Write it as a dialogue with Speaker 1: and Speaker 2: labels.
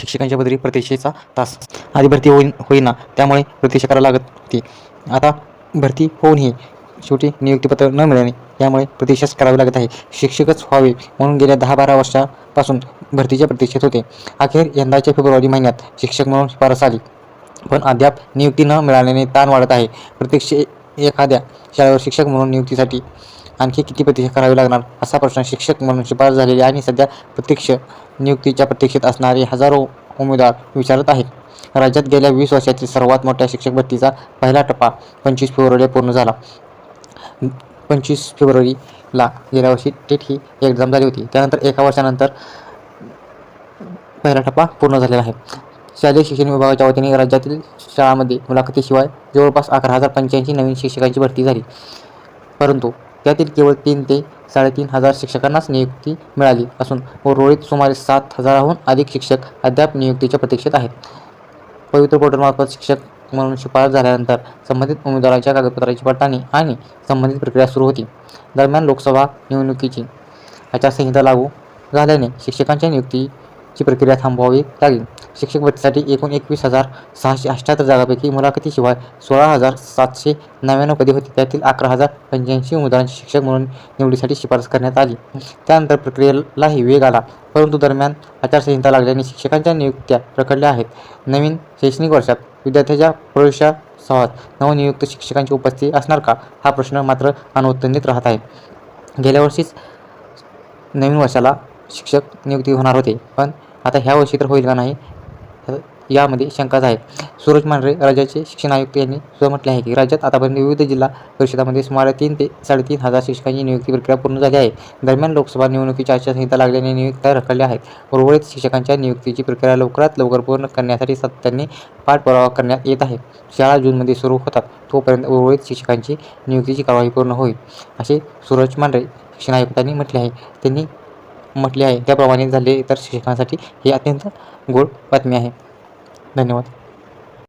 Speaker 1: शिक्षकांच्या बदली प्रतीक्षेचा तास. आधी भरती होईन होईना त्यामुळे प्रतीक्षा करावी लागत होती. आता भरती होऊनही शेवटी नियुक्तीपत्र न मिळाले यामुळे प्रतीक्षाच करावी लागत आहे. शिक्षकच व्हावे म्हणून गेल्या दहा बारा वर्षापासून भरतीच्या प्रतीक्षेत होते. अखेर यंदाच्या फेब्रुवारी महिन्यात शिक्षक म्हणून शिफारस आली. पण अद्याप नियुक्ती न मिळाल्याने ताण वाढत आहे. प्रत्यक्ष एखाद्या शाळेवर शिक्षक म्हणून नियुक्तीसाठी आणखी किती प्रतीक्षा करावी लागणार असा प्रश्न शिक्षक म्हणून शिफारस झालेली आणि सध्या प्रत्यक्ष नियुक्तीच्या प्रतीक्षेत असणारे हजारो उमेदवार विचारत आहेत. राज्यात गेल्या वीस वर्षातील सर्वात मोठ्या शिक्षक भरतीचा पहिला टप्पा पंचवीस फेब्रुवारीला पूर्ण झाला. पंचवीस फेब्रुवारीला गेल्या वर्षी टेट ही एक्झाम झाली होती. त्यानंतर एका वर्षानंतर पहिला टप्पा पूर्ण झालेला आहे. शालेय शिक्षण विभागाच्या वतीने राज्यातील शाळांमध्ये मुलाखतीशिवाय जवळपास अकरा हजार पंच्याऐंशी नवीन शिक्षकांची भरती झाली. परंतु त्यातील केवळ तीन ते साडेतीन हजार शिक्षकांनाच नियुक्ती मिळाली असून उर्वरित सुमारे सात हजाराहून अधिक शिक्षक अद्याप नियुक्तीच्या प्रतीक्षेत आहेत. पवित्र पोर्टलमार्फत शिक्षक म्हणून शिफारस झाल्यानंतर संबंधित उमेदवारांच्या कागदपत्राची पडताळणी आणि संबंधित प्रक्रिया सुरू होती. दरम्यान लोकसभा निवडणुकीची आचारसंहिता लागू झाल्याने शिक्षकांच्या नियुक्तीची प्रक्रिया थांबवावी लागली. शिक्षक भरतीसाठी एकूण एकवीस हजार सहाशे अठ्ठ्याहत्तर जागापैकी मुलाखतीशिवाय सोळा हजार सातशे नव्याण्णव पदे होती. त्यातील अकरा हजार पंच्याऐंशी उमेदवारांची शिक्षक म्हणून निवडीसाठी शिफारस करण्यात आली. त्यानंतर प्रक्रियेलाही वेग आला परंतु दरम्यान आचारसंहिता लागल्याने शिक्षकांच्या नियुक्त्या रखडल्या आहेत. नवीन शैक्षणिक वर्षात विद्यार्थ्याच्या प्रवेशासह नवनियुक्त शिक्षकांची उपस्थिती असणार का? हा प्रश्न मात्र अनुत्तनित राहत आहे. गेल्या वर्षीच नवीन वर्षाला शिक्षक नियुक्ती होणार होते पण आता ह्या वर्षी तर होईल का नाही? यामध्ये शंकाच आहे. सूरज मांढरे राज्याचे शिक्षण आयुक्त यांनी सुद्धा म्हटले आहे की राज्यात आतापर्यंत विविध जिल्हा परिषदामध्ये सुमारे तीन ते साडेतीन हजार शिक्षकांची नियुक्ती प्रक्रिया पूर्ण झाली आहे. दरम्यान लोकसभा निवडणुकीची आचारसंहिता लागल्याने नियुक्त्या रखडल्या आहेत. उर्वरित शिक्षकांच्या नियुक्तीची प्रक्रिया लवकरात लवकर पूर्ण करण्यासाठी सातत्याने पाठपुरावा करण्यात येत आहे. शाळा जूनमध्ये सुरू होतात. तोपर्यंत उर्वरित शिक्षकांची नियुक्तीची कारवाई पूर्ण होईल असे सूरज मांढरे शिक्षण आयुक्तांनी म्हटले आहे. त्यांनी म्हटले आहे. त्याप्रमाणे झाले इतर शिक्षकांसाठी ही अत्यंत गोड बातमी आहे. धन्यवाद.